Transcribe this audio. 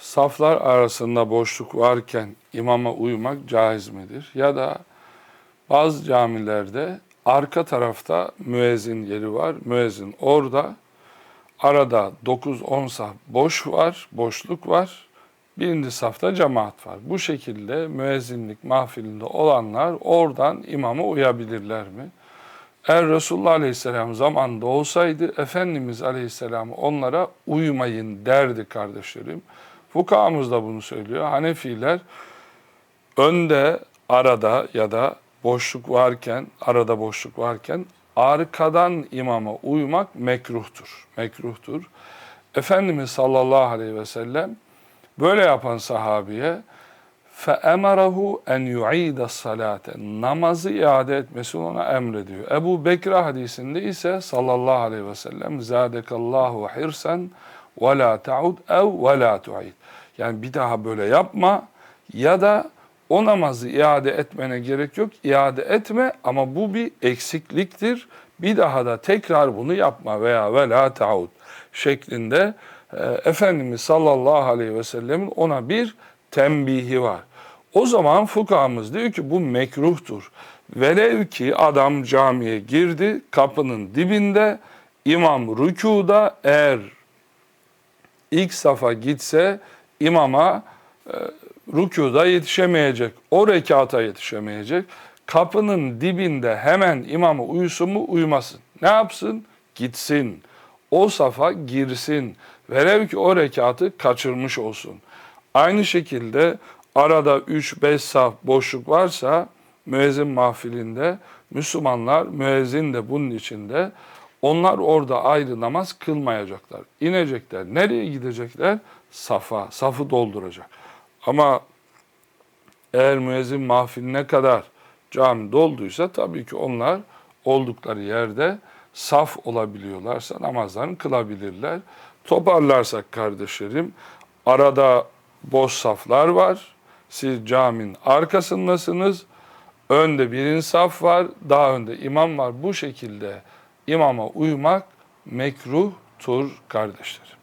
saflar arasında boşluk varken imama uymak caiz midir? Ya da bazı camilerde arka tarafta müezzin yeri var. Müezzin orada. Arada 9-10 saf boş var, boşluk var. Birinci safta cemaat var. Bu şekilde müezzinlik mahfilinde olanlar oradan imama uyabilirler mi? Eğer Resulullah Aleyhisselam zamanında olsaydı Efendimiz Aleyhisselam onlara uymayın derdi kardeşlerim. Fukahamız da bunu söylüyor. Hanefiler önde, arada ya da boşluk varken, arada boşluk varken arkadan imama uymak mekruhtur. Mekruhtur. Efendimiz sallallahu aleyhi ve sellem böyle yapan sahabiye فَاَمَرَهُ اَنْ يُعِيدَ الصَّلَاةَ Namazı iade etmesini ona emrediyor. Ebu Bekir hadisinde ise sallallahu aleyhi ve sellem زَادَكَ اللّٰهُ حِرْسًا ve la taud ev ve la. Yani bir daha böyle yapma ya da o namazı iade etmene gerek yok. İade etme ama bu bir eksikliktir. Bir daha da tekrar bunu yapma veya ve la taud şeklinde e, Efendimiz sallallahu aleyhi ve sellemin ona bir tembihi var. O zaman fukahamız diyor ki bu mekruhtur. Velev ki adam camiye girdi, kapının dibinde, imam rükuda eğer ilk safa gitse imama e, rükuda yetişemeyecek. O rekata yetişemeyecek. Kapının dibinde hemen imama uyusun mu uymasın. Ne yapsın? Gitsin. O safa girsin. Velev ki o rekatı kaçırmış olsun. Aynı şekilde arada 3-5 saf boşluk varsa müezzin mahfilinde Müslümanlar müezzin de bunun içinde onlar orada ayrı namaz kılmayacaklar. İnecekler. Nereye gidecekler? Safa. Safı dolduracak. Ama eğer müezzin mahfiline kadar cami dolduysa tabii ki onlar oldukları yerde saf olabiliyorlarsa namazlarını kılabilirler. Toparlarsak kardeşlerim arada boş saflar var. Siz caminin arkasındasınız. Önde birinci saf var. Daha önde imam var. Bu şekilde imama uymak mekruhtur kardeşlerim.